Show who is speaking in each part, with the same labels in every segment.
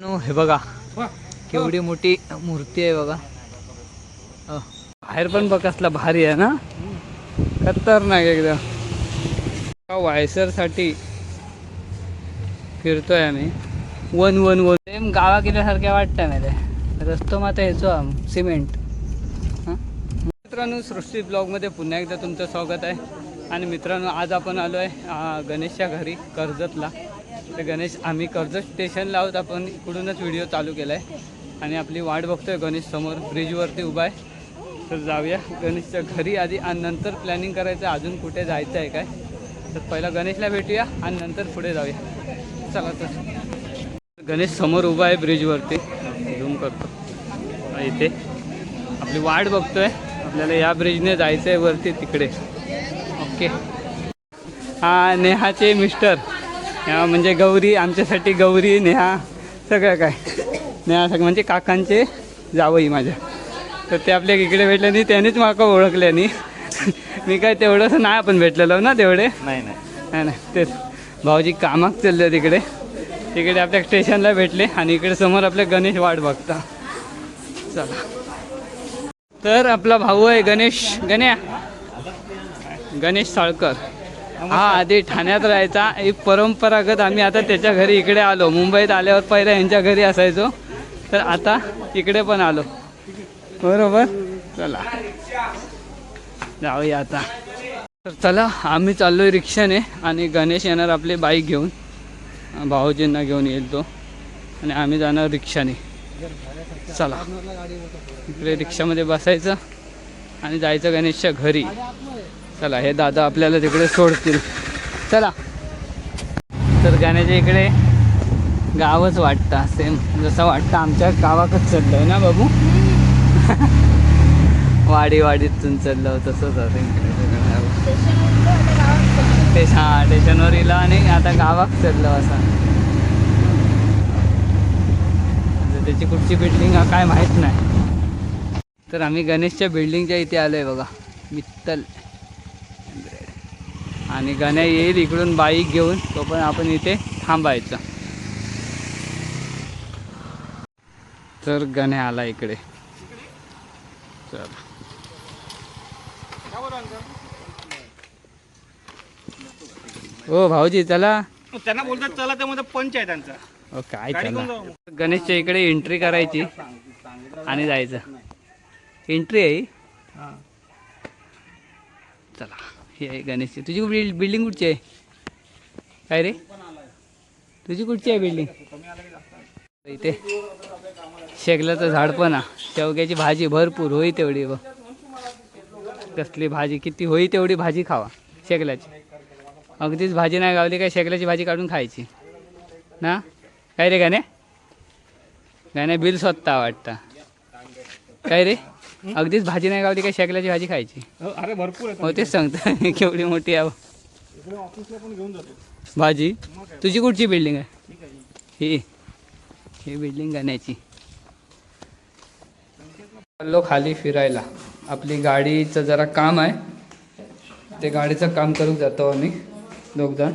Speaker 1: No हे बघा. केवढी मोठी मूर्ती आहे बघा. बाहेर पण बघ कसला भारी आहे ना. खतरनाक एकदम. वायसरसाठी फिरतोय आम्ही. वन वन वन. सेम गावा गेल्यासारख्या वाटतं ना ते. रस्तो मात्र ह्याचो सिमेंट. मित्रांनो सृष्टी ब्लॉगमध्ये पुन्हा एकदा तुमचं स्वागत आहे. आणि मित्रांनो आज आपण आलो आहे गणेशच्या घरी कर्जतला. तर गणेश आम्ही कर्जत स्टेशनला आहोत. आपण इकडूनच व्हिडिओ चालू केला आहे आणि आपली वाट बघतोय गणेश समोर. ब्रिजवरती उभा आहे. तर जाऊया. गणेशच्या घरी आधी आणि नंतर प्लॅनिंग करायचं आहे. अजून कुठे जायचं आहे काय? तर पहिला गणेशला भेटूया आणि नंतर पुढे जाऊया. चला तर. गणेश समोर उभा आहे ब्रिजवरती झूम करतो. इथे. आपली वाट बघतोय. आपल्याला या ब्रिजने जायचं आहे वरती तिकडे. ओके हा नेहाचे मिस्टर म्हणजे गौरी आमच्यासाठी गौरी नेहा सगळं काय. नेहा सगळं म्हणजे काकांचे जावई माझ्या. तर ते आपल्या इकडे भेटले नाही त्यानेच माका ओळखले नाही मी काय तेवढंसं नाही आपण भेटलेलो ना तेवढे.
Speaker 2: नाही नाही.
Speaker 1: नाही नाही तेच. भाऊजी कामाक चालले तिकडे. तिकडे आपल्या स्टेशनला भेटले आणि इकडे समोर आपले गणेश वाट बघता. चला. तर आपला भाऊ आहे गणेश. गण्या. गणेश साळकर. हा आधी ठाण्यात राहायचा. एक परंपरागत आम्ही आता त्याच्या घरी इकडे आलो. मुंबईत आल्यावर पहिला यांच्या घरी असायचो. तर आता इकडे पण आलो. बरोबर? चला. जाऊया आता. तर चला आम्ही चाललो रिक्षाने आणि गणेश येणार आपली बाईक घेऊन. भाऊजींना घेऊन येईल तो. आणि आम्ही जाणार रिक्षाने. चला. इकडे रिक्षामध्ये बसायचं आणि जायचं गणेशच्या घरी. चला हे दादा आपल्याला तिकडे सोडतील. चला. तर गाण्याच्या इकडे गावच वाटतं सेम जसं वाटतं आमच्या गावाकच आहे ना बाबू? वाडी वाडीतून चाललं तसंच असेल. इकडे हा स्टेशनवर इला आणि आता गावात चाललं असं. म्हणजे त्याची कुठची बिल्डिंग काय माहीत नाही. तर आम्ही गणेशच्या बिल्डिंगच्या इथे आलो आहे बघा. मित्तल. आणि गण्या येईल इकडून बाईक घेऊन तो पण आपण इथे थांबायचं. तर गण्या आला इकडे. चला. ओ भाऊजी चला.
Speaker 2: त्यांना बोलतात चला ते मध्ये पंच आहे त्यांचा.
Speaker 1: काय. गणेशच्या इकडे एंट्री करायची. आणि जायचं. एंट्री आहे ही? चला. ही आहे गणेशची तुझी बिल्ड बिल्डिंग कुठची आहे? काय रे? तुझी कुठची आहे बिल्डिंग इथे. शेगलाचं झाड पण हा शेवग्याची भाजी भरपूर होई तेवढी व कसली भाजी किती होई तेवढी भाजी खावा शेगलाची. अगदीच भाजी नाही गावली काय शेगलाची भाजी काढून खायची. ना? काय रे गाणे? गाणे बिल स्वतः वाटतं. काय रे? अगदीच भाजी नाही गावली काय शेकल्याची भाजी खायची.
Speaker 2: अरे भरपूर
Speaker 1: हो तेच सांगतो. केवढी मोठी आहे.
Speaker 2: इकडे ऑफिसला पण घेऊन जातो.
Speaker 1: भाजी? तुझी कुठची बिल्डिंग आहे? ही ही बिल्डिंग गाण्याची. चाललो खाली फिरायला. आपली गाडीचं जरा काम आहे. ते गाडीचं काम करून जातो आम्ही दोघजण.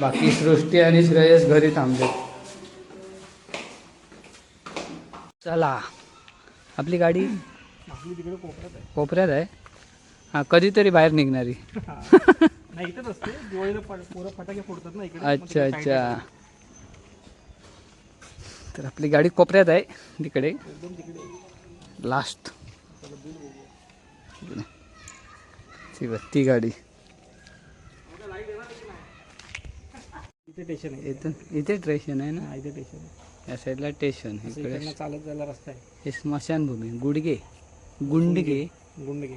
Speaker 1: बाकी सृष्टी आणि श्रेयस घरी थांबले. चला. आपली गाडी
Speaker 2: आपली तिकडे कोपऱ्यात आहे.
Speaker 1: कोपऱ्यात आहे? हां कधीतरी बाहेर निघणारी.
Speaker 2: नाही इथंच असते. दिवाळीला प- पोरं फटाके फोडतात ना इकडे. मग
Speaker 1: अच्छा
Speaker 2: तिकडे side
Speaker 1: अच्छा. तर आपली गाडी कोपऱ्यात आहे तिकडे.
Speaker 2: ला एकदम तिकडे.
Speaker 1: लास्ट ती बघ, ती गाडी.
Speaker 2: इथे स्टेशन आहे.
Speaker 1: इथून इथे स्टेशन आहे ना?
Speaker 2: हा इथे स्टेशन आहे.
Speaker 1: या साईडला स्टेशन इकडे
Speaker 2: इकडनं चालत जायला रस्ता आहे.
Speaker 1: हे स्मशानभूमी गुडगे गुंडगे.
Speaker 2: गुंडगे.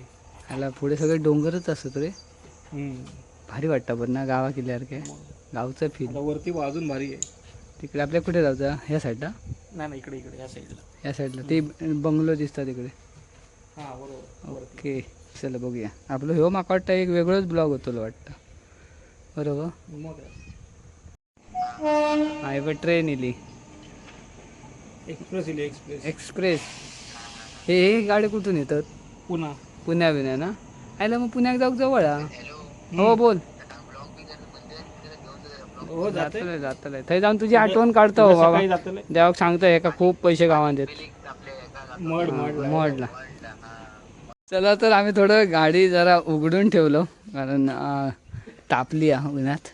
Speaker 1: ह्याला पुढे सगळे डोंगरच असत रे. भारी वाटतं पण ना गावा किल्ल्यावर काय गावचं फील
Speaker 2: वरती अजून भारी आहे.
Speaker 1: तिकडे आपल्या कुठे जायचं? ह्या साईडला
Speaker 2: नाही नाही इकडे इकडे या साईडला
Speaker 1: या साईडला ते बंगलो दिसतात तिकडे.
Speaker 2: हा बरोबर
Speaker 1: ओके. चला बघूया. आपलं ह्यो माका वाटतं एक वेगळंच ब्लॉग होतो वाटतं. बरोबर?
Speaker 2: मग.
Speaker 1: हाय पण ट्रेन इली.
Speaker 2: एक्सप्रेस इले एक्सप्रेस
Speaker 1: एक्सप्रेस हे हे गाडी कुठून येतात?
Speaker 2: पुन्हा
Speaker 1: पुण्या बिण्या ना? आयला मग पुण्यात जाऊ जवळ हा. हो बोल.
Speaker 2: हो जाते
Speaker 1: जातले जातले थंय जाऊन तुझी आठवण काढतो हो बाबा.
Speaker 2: जातले
Speaker 1: देवाक सांगतो एका खूप पैसे गावात देत.
Speaker 2: मड मड.
Speaker 1: मॉडला. चला तर आम्ही थोडं गाडी जरा उघडून ठेवलो कारण अं, तापली आहे उन्हात.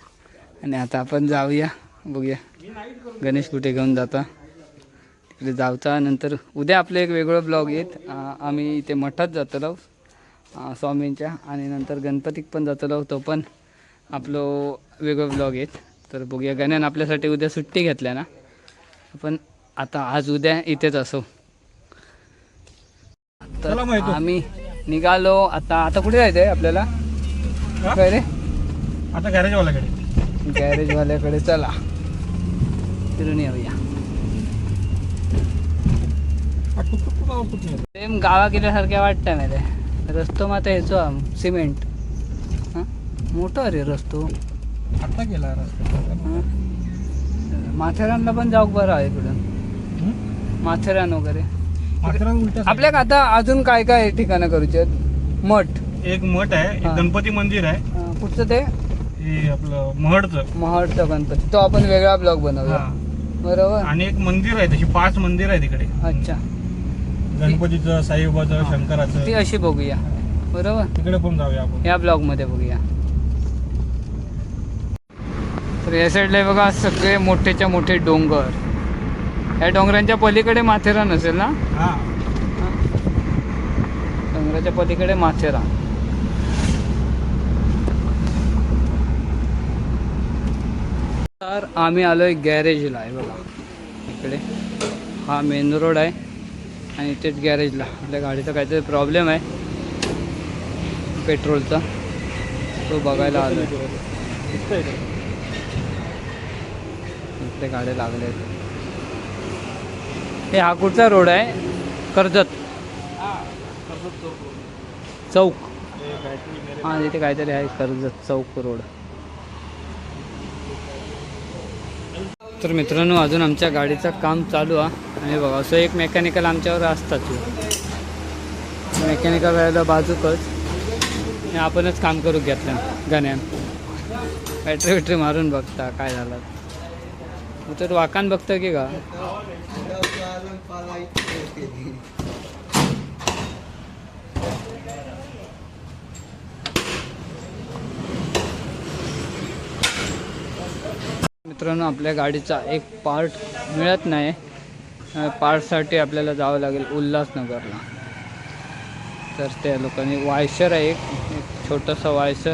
Speaker 1: आणि आता आपण जाऊया बघूया. गणेश कुठे घेऊन जाता. तिकडे जाऊचा नंतर उद्या आपलं एक वेगळं ब्लॉग येत. आम्ही इथे मठात जातलो स्वामींच्या. आणि नंतर गणपतीक पण जातलो तो पण आपलं वेगळं ब्लॉग येत. तर बघूया. गण्यान आपल्यासाठी उद्या सुट्टी घेतल्या ना. आपण आता आज उद्या इथेच असो. तर. आम्ही निघालो. आता आता कुठे जायचंय आपल्याला?
Speaker 2: हा?
Speaker 1: काय रे?
Speaker 2: आता गॅरेजवाल्याकडे
Speaker 1: गॅरेजवाल्याकडे चला. फिरून येऊया. सेम गावा गेल्यासारख्या वाटतं मला रस्तो मात्र ह्याचो सिमेंट. हां? मोठं अरे रस्तो.
Speaker 2: आता गेला रस्ता.
Speaker 1: माथेरानला पण जाऊ बरं आहे इकडून? माथेरान वगैरे. आपल्याक आता अजून काय काय ठिकाणं करूचे आहेत? मठ.
Speaker 2: एक मठ आहे. गणपती मंदिर आहे.
Speaker 1: कुठचं ते?
Speaker 2: हे आपलं महडचं.
Speaker 1: महडचा गणपती. तो आपण वेगळा ब्लॉग बनवूया
Speaker 2: हा.
Speaker 1: बरोबर?
Speaker 2: आणि एक मंदिर आहे तशी पाच मंदिर आहे तिकडे
Speaker 1: अच्छा.
Speaker 2: गणपतीचं साईबाबाचं
Speaker 1: ती
Speaker 2: शंकराचं.
Speaker 1: अशी बघूया. बरोबर?
Speaker 2: तिकडे पण जाऊया आपण.
Speaker 1: या ब्लॉगमध्ये बघूया. तर या साईडला हे बघा सगळे मोठेच्या मोठे डोंगर. या डोंगरांच्या पलीकडे माथेरान असेल ना?
Speaker 2: हा.
Speaker 1: डोंगराच्या पलीकडे माथेरान तर आम्ही आलोय गॅरेजला आहे बघा. इकडे. हा मेन रोड आहे. आणि इथेच गॅरेजला आपल्या गाडीचा काहीतरी प्रॉब्लेम आहे. पेट्रोलचा तो बघायला आलो
Speaker 2: दिसतंय ते.
Speaker 1: गाड्या लागल्या आहेत. हे हा कुठचा रोड आहे? कर्जत. चौक. हां इथे तिथे काहीतरी आहे कर्जत चौक रोड तर मित्रांनो अजून आमच्या गाडीचं काम चालू आहे आणि बघा असं एक मेकॅनिकल आमच्यावर असतात मेकॅनिकल राहिलं बाजूकच. आणि आपणच काम करू घेतलं गण्यान. बॅटरी बॅटरी मारून बघता काय झालं. तू तर वाकान बघतं की का मित्रांनो आपल्या गाडीचा एक पार्ट मिळत नाही. पार्टसाठी आपल्याला जावं लागेल उल्हासनगरला. तर त्या लोकांनी वायसर आहे एक एक छोटंसं वायसर.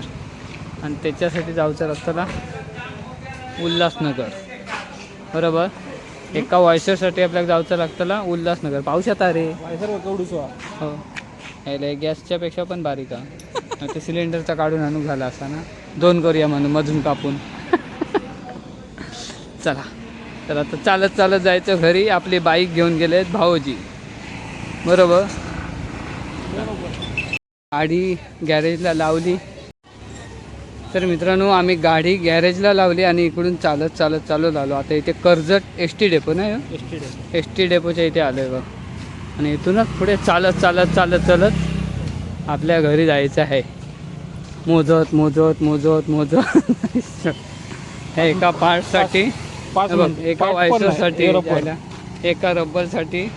Speaker 1: आणि त्याच्यासाठी जायचं रस्त्याला उल्हासनगर. बरोबर? एका वायसरसाठी आपल्याला जायचं लागतं उल्हासनगर. पाऊस येता रे?
Speaker 2: वायसर केवढूच वा.
Speaker 1: हो. यायला गॅसच्या पेक्षा पण बारीक आहे. ते सिलेंडरचा काढून आणून झाला असा ना. दोन करूया म्हणून मधून कापून. चला. तर आता चालत चालत जायचं घरी. आपली बाईक घेऊन गेलेत भाऊजी. बरोबर? गाडी गॅरेजला लावली. तर मित्रांनो आम्ही गाडी गॅरेजला लावली आणि इकडून चालत चालत चालू आलो. आता इथे कर्जत एस टी डेपो नाही
Speaker 2: एसटीडे.
Speaker 1: एस टी डेपोच्या इथे आलो आहे बघ. आणि इथूनच पुढे चालत चालत चालत चालत आपल्या घरी जायचं आहे. मोजत मोजत मोजत मोजत. ह्या एका पार्टसाठी
Speaker 2: पाच
Speaker 1: बघ,
Speaker 2: मिनिटं.
Speaker 1: एका
Speaker 2: पाच पण नाही,
Speaker 1: वायसरसाठी
Speaker 2: रबर.
Speaker 1: जायला एका रब्बरसाठी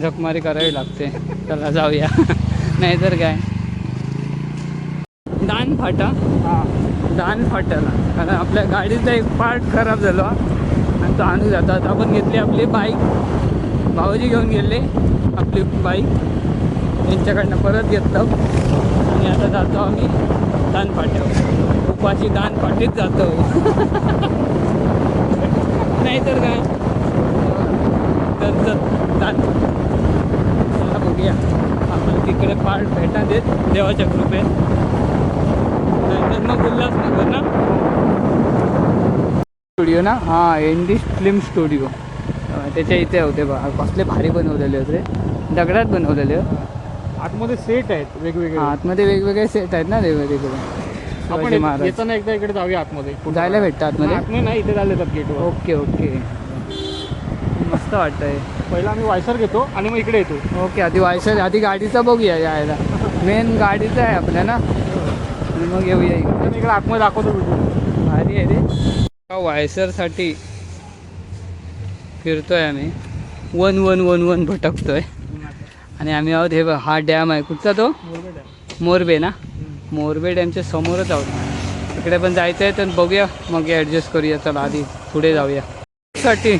Speaker 1: झकमारी करावी लागते. चला जाऊया. नाहीतर काय? दान फाटा.
Speaker 2: हा.
Speaker 1: दान फाट्याला. कारण आपल्या गाडीचा एक पार्ट खराब झाला. आणि तो आणू जातात आपण घेतली आपली बाईक भाऊजी घेऊन गेले आपली बाईक यांच्याकडनं परत घेतलं. आणि आता जातो आम्ही दान फाट्यावर. उपाशी दान फाटीत जातो. काय तर तर दान चला. बघूया. आपण तिकडे पार्ट भेटा देत देवाच्या कृपेत. नाहीतर मग उल्हासनगर ना? स्टुडिओ ना? हां एनडी फिल्म स्टुडिओ त्याच्या इथे होते बा कसले भारी बनवलेले होते दगडात बनवलेले. हो.
Speaker 2: आतमध्ये सेट आहेत वेगवेगळे.
Speaker 1: आतमध्ये वेगवेगळे सेट आहेत ना वेगवेगळे.
Speaker 2: आपण
Speaker 1: शिवाजी महाराज.
Speaker 2: येताना एकदा इकडे जाऊया आतमध्ये.
Speaker 1: जायला भेटतं आतमध्ये?
Speaker 2: आतमध्ये नाही इथे गेटवर
Speaker 1: ओके ओके. मस्त वाटतंय.
Speaker 2: पहिला आम्ही वायसर घेतो आणि मग इकडे येतो.
Speaker 1: ओके आधी वायसर आधी गाडीचं बघूया यायला. मेन गाडीचं आहे आपल्या ना? आणि मग येऊया इकडे.
Speaker 2: आतमध्ये दाखवतो व्हिडिओ
Speaker 1: भारी आहे रे. वायसरसाठी फिरतोय आम्ही. वन वन वन वन भटकतोय. आणि आम्ही आहोत हे बघ, हा डॅम आहे. कुठचा तो. मोरबे ना. मोरबे डॅमच्या समोरच आहोत. इकडे पण जायचं आहे तर बघूया. मग ॲडजस्ट करूया. चला आधी पुढे जाऊया. साठी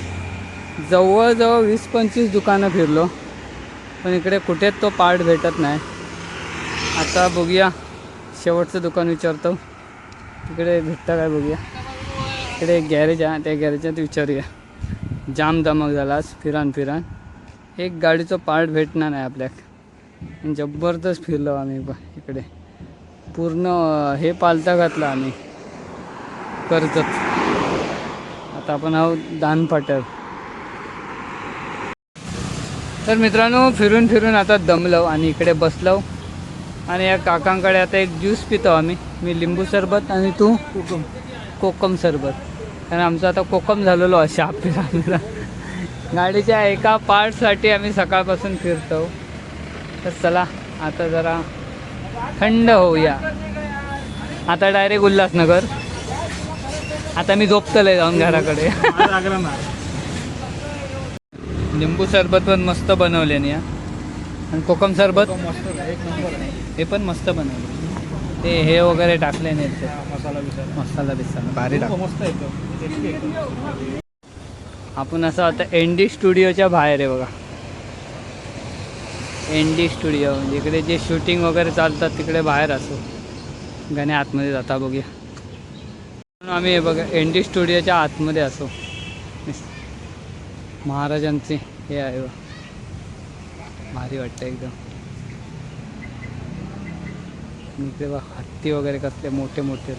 Speaker 1: जवळजवळ वीस पंचवीस दुकानं फिरलो. पण इकडे कुठेच तो पार्ट भेटत नाही. आता बघूया. शेवटचं दुकान विचारतो. तिकडे भेटतं काय बघूया. इकडे एक गॅरेज आहे. त्या गॅरेजात विचारूया. जाम दमक झाला आज. फिरान फिरान. एक गाडीचं पार्ट भेटणार नाही आपल्याक. जबरदस्त फिरलो आम्ही इकडे. पूर्ण हे पालता घातला आम्ही. कर्जत. आता आपण आहोत दानपाट्यावर. तर मित्रांनो फिरून फिरून आता दमलो आणि इकडे बसलो आणि या काकांकडे आता एक ज्यूस पितो आम्ही. मी लिंबू सरबत आणि तू
Speaker 2: कोकम.
Speaker 1: कोकम सरबत. कारण आमचं आता कोकम झालेलो अशा फिरा गाडीच्या एका पार्टसाठी आम्ही सकाळपासून फिरतो. तर चला आता जरा थंड होऊया. आता डायरेक्ट उल्हासनगर. आता मी झोपतलंय जाऊन घराकडे. लिंबू सरबत पण मस्त बनवले ना आणि कोकम सरबत? हे पण मस्त बनवले. ते हे वगैरे टाकले नाही
Speaker 2: मसाला बिसाला.
Speaker 1: मसाला बिसाला. भारी टाक. आपण असं आता एन डी स्टुडिओच्या बाहेर आहे बघा. एन डी स्टुडिओ म्हणजे इकडे जे शूटिंग वगैरे चालतात तिकडे बाहेर असो. गाणे आतमध्ये जाता बघूया. म्हणून आम्ही बघा एन डी स्टुडिओच्या आतमध्ये असो. महाराजांचे हे आहे भारी वाटतं एकदम. इकडे बघ हत्ती वगैरे कसले मोठे मोठे.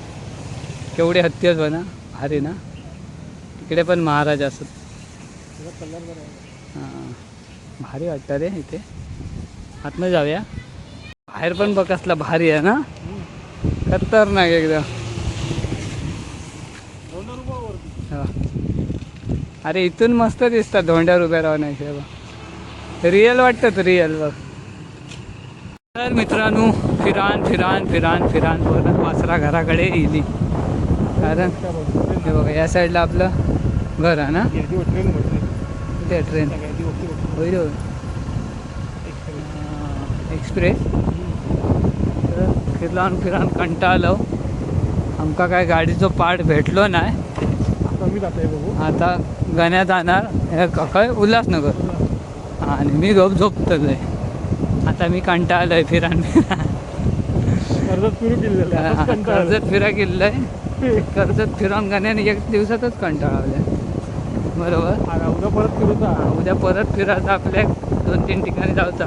Speaker 1: केवढे हत्ती आहेत ना भारी ना. इकडे पण महाराज असत.
Speaker 2: कलर
Speaker 1: हां भारी वाटतं रे इथे. आतनं जाऊया बाहेर पण बघ कसला भारी आहे ना. खतरनाक एकदम. अरे इथून मस्त दिसतात धोंड्यावर उभ्या राहण्याचे बघ रिअल वाटतं रिअल बघ तर मित्रांनो फिरान फिरान फिरान फिरान परत वासरा घराकडे येईल कारण. हे बघा या साईडला आपलं घर आहे ना
Speaker 2: ट्रेन ट्रेन.
Speaker 1: ट्रेन
Speaker 2: त्या वरती.
Speaker 1: होईल
Speaker 2: एक्सप्रेस
Speaker 1: तर फिरलान फिरान कंटाळलो. आमका काय गाडीचो पार्ट भेटलो नाही आता गण्या जाणार. हे उल्हासनगर. आणि मी गप झोपतलोय आता मी कंटाळलोय फिरान
Speaker 2: फिरू आला.
Speaker 1: कर्जत फिरा गेलोय कर्जत फिरून गण्याने एक दिवसातच कंटाळवलंय. बरोबर?
Speaker 2: उद्या परत फिरू जा.
Speaker 1: उद्या परत फिरायचं आपल्या दोन तीन ठिकाणी जायचा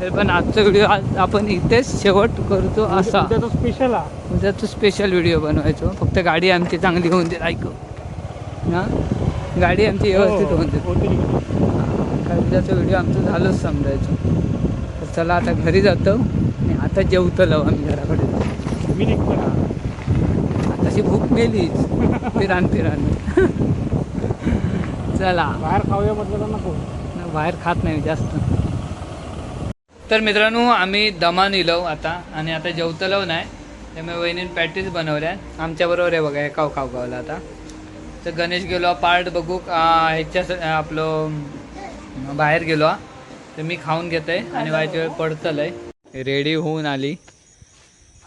Speaker 1: तरी पण आजचा व्हिडिओ आज आपण इथेच शेवट करतो असा.
Speaker 2: उद्याचा स्पेशल हा.
Speaker 1: उद्याचं स्पेशल व्हिडिओ बनवायचो. फक्त गाडी आमची चांगली होऊन दे ऐक. हां गाडी आमची व्यवस्थित होऊन दे.
Speaker 2: हो, होती.
Speaker 1: काय उद्याचा व्हिडिओ आमचं झालंच समजायचं. तर चला आता घरी जातो आणि आता जेवतलो आम्ही घराकडे. जाऊ
Speaker 2: मी निघतो ना.
Speaker 1: तशी भूक मेलीच. फिरान फिरान. चला.
Speaker 2: बाहेर खाऊया म्हटलं तर नको.
Speaker 1: न- बाहेर खात नाही जास्त. तर मित्रांनो आम्ही दमान इलो आता आणि आता जेवतलो नाही त्यामुळे वहिनीने पॅटीस बनवल्या आमच्याबरोबर आहे बघा हे काव खाव गावला आता. तर गणेश गेलो पार्ट बघू ह्याच्या आपलं बाहेर गेलो. तर मी खाऊन घेतोय आणि वायच्या वेळ पडतलंय रेडी होऊन आली.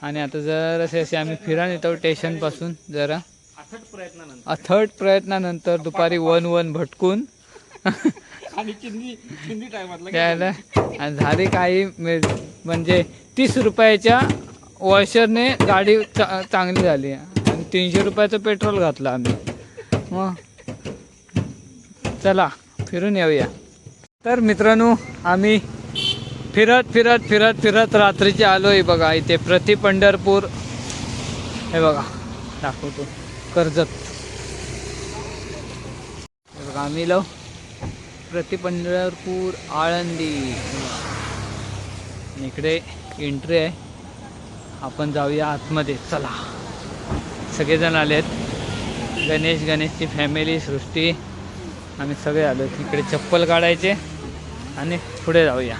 Speaker 1: आणि आता जर असे असे आम्ही फिरान येतो स्टेशनपासून जरा अथर्ड प्रयत्नानंतर दुपारी वन वन भटकून.
Speaker 2: आणि चिंदी चिंदी टायमातला
Speaker 1: त्याला आणि झाली काही म्हणजे तीस रुपयाच्या वॉशरने गाडी चा चांगली झाली. आणि तीनशे रुपयाचं पेट्रोल घातलं आम्ही. मग चला फिरून येऊया. तर मित्रांनो आम्ही फिरत फिरत फिरत फिरत रात्रीचे आलो आहे बघा इथे. प्रति पंढरपूर. हे बघा दाखवतो. कर्जत. हे बघा आम्ही लो प्रति पंढरपूर आळंदी इकडे एंट्री आहे. आपण जाऊया आतमध्ये. चला. सगळेजण आले आहेत. गणेश गणेशची फॅमिली सृष्टी. आम्ही सगळे आलो इकडे चप्पल काढायचे. आणि पुढे जाऊया.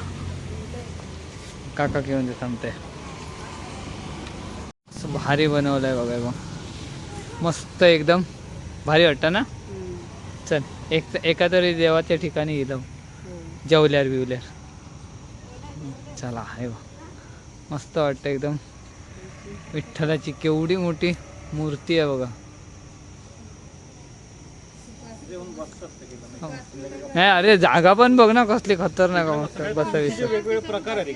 Speaker 1: काका घेऊन ते थांबते. असं भारी बनवलं आहे बघा. मस्त एकदम. भारी वाटतं ना? चल एक एका तरी देवाच्या ठिकाणी गेलो. जेवल्यावर बिवल्यावर. चला आहे बा मस्त वाटतं एकदम. विठ्ठलाची केवढी मोठी मूर्ती आहे बघा. नाही अरे जागा पण बघ ना कसली खतरनाक
Speaker 2: वेगवेगळे प्रकार आहेत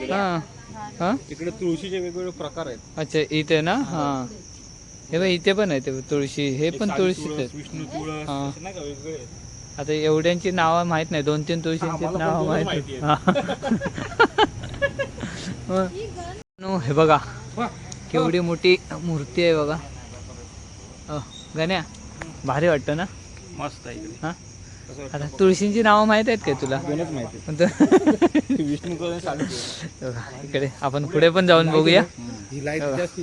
Speaker 2: इकडे तुळशीचे वेगवेगळे प्रकार आहेत.
Speaker 1: अच्छा इथे ना? हा. हे बघ इथे पण आहे ते तुळशी हे पण तुळशीच आहेत
Speaker 2: विष्णू तुळस
Speaker 1: हा.
Speaker 2: असे नाही का वेगवेगळे आहेत.
Speaker 1: आता एवढ्यांची नावं माहीत नाही दोन तीन तुळशींची
Speaker 2: हा, मला पण
Speaker 1: नावं
Speaker 2: दोन
Speaker 1: माहीत
Speaker 2: माहिती
Speaker 1: नो हे बघा
Speaker 2: वा.
Speaker 1: केवढी मोठी मूर्ती आहे बघा अ, गण्या भारी वाटतं ना
Speaker 2: मस्त आहे इकडे
Speaker 1: हा
Speaker 2: कसं वाटतं?
Speaker 1: आता तुळशींची नावं माहीत आहेत काय तुला
Speaker 2: दोनच माहिती
Speaker 1: पण तू-
Speaker 2: विष्णू तुळस सांगितलं
Speaker 1: बघा, इकडे आपण पुढे पण जाऊन बघूया
Speaker 2: ही
Speaker 1: लाइट.
Speaker 2: जास्त.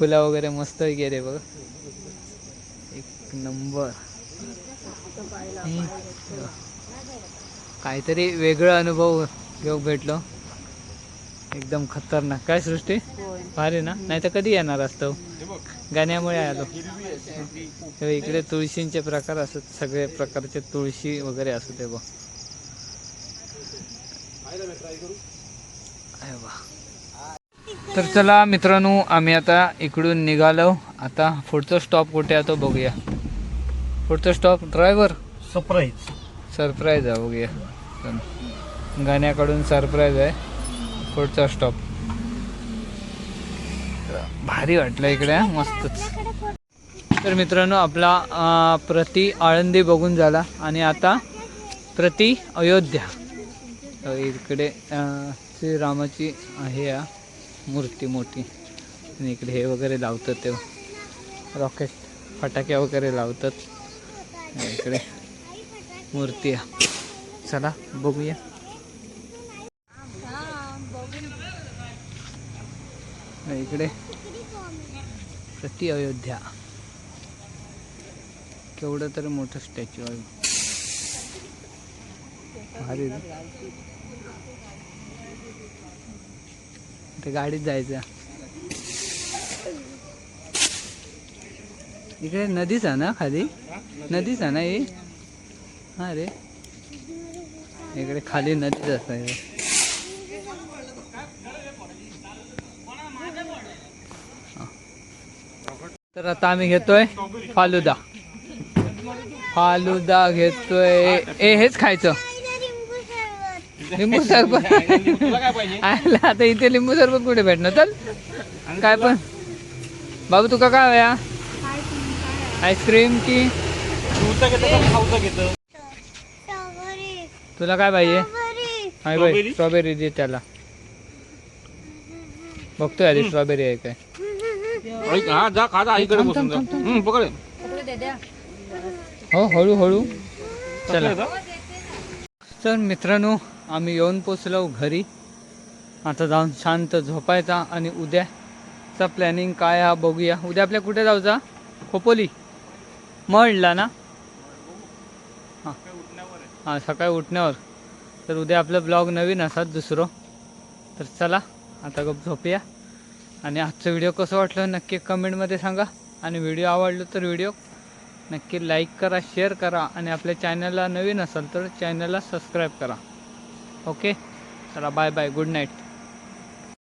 Speaker 1: फुला वगैरे मस्त गेले बघा. एक नंबर. काहीतरी वेगळा अनुभव घेऊ भेटलो. एकदम खतरनाक. काय सृष्टी? भारी ना? नाही तर कधी येणार असतो गाण्यामुळे आलो. इकडे तुळशींचे प्रकार असत सगळे प्रकारचे तुळशी वगैरे असू ते बघ. अरे वा. तर चला मित्रांनो आम्ही आता इकडून निघालो. आता पुढचा स्टॉप कुठे आहे तो बघूया. पुढचा स्टॉप ड्रायव्हर
Speaker 2: सरप्राईज
Speaker 1: सरप्राईज आहे बघूया. चल. गाण्याकडून सरप्राईज आहे. पुढचा स्टॉप भारी वाटलं इकडे हा, मस्तच तर मित्रांनो आपला अं, प्रति आळंदी बघून झाला. आणि आता प्रति अयोध्या. तर इकडे अं, श्रीरामाची आहे या मूर्ती मोठी. आणि इकडे हे वगैरे लावतात ते. रॉकेट फटाके वगैरे लावतात. इकडे मूर्ती चला बघूया. इकडे प्रति अयोध्या. केवढं तरी मोठं स्टॅच्यू आहे. भारी रे. ते गाडीत जायचं. इकडे नदीच आहे ना खाली? नदीच आहे ना ही? हा रे. इकडे खाली नदीच आहे. तर आता आम्ही घेतोय फालुदा. फालुदा घेतोय. ए हेच खायचं. लिंबू सरबत आयला आता इथे लिंबू सरबत कुठे भेटणार? चल. काय पण. बाबू तुका काय हव्या आईस्क्रीम की? तुला काय पाहिजे बाई? स्ट्रॉबेरी दे त्याला. बघतोय आधी स्ट्रॉबेरी आहे काय.
Speaker 2: हा जा खा जा आईकडे
Speaker 1: थांब,
Speaker 2: बसून जा.
Speaker 1: थांब, थांब,
Speaker 2: हम्म, पकड.
Speaker 1: हो हळू हळू. चला.
Speaker 2: चला
Speaker 1: तर मित्रांनो आम्ही येऊन पोचलो घरी. आता जाऊन शांत झोपायचा आणि उद्याचा प्लॅनिंग काय हा बघूया. उद्या आपल्या कुठे जाऊचा खोपोली. मळला ना? हां. हां सकाळी उठण्यावर. तर उद्या आपलं ब्लॉग नवीन असतात दुसरं. तर चला आता गप झोपूया. आणि आजचं व्हिडिओ कसं वाटलं नक्की कमेंटमध्ये सांगा. आणि व्हिडिओ आवडलो तर व्हिडिओ नक्की लाईक करा शेअर करा. आणि आपल्या चॅनलला नवीन असाल तर चॅनलला सबस्क्राईब करा. ओके चला बाय बाय गुड नाईट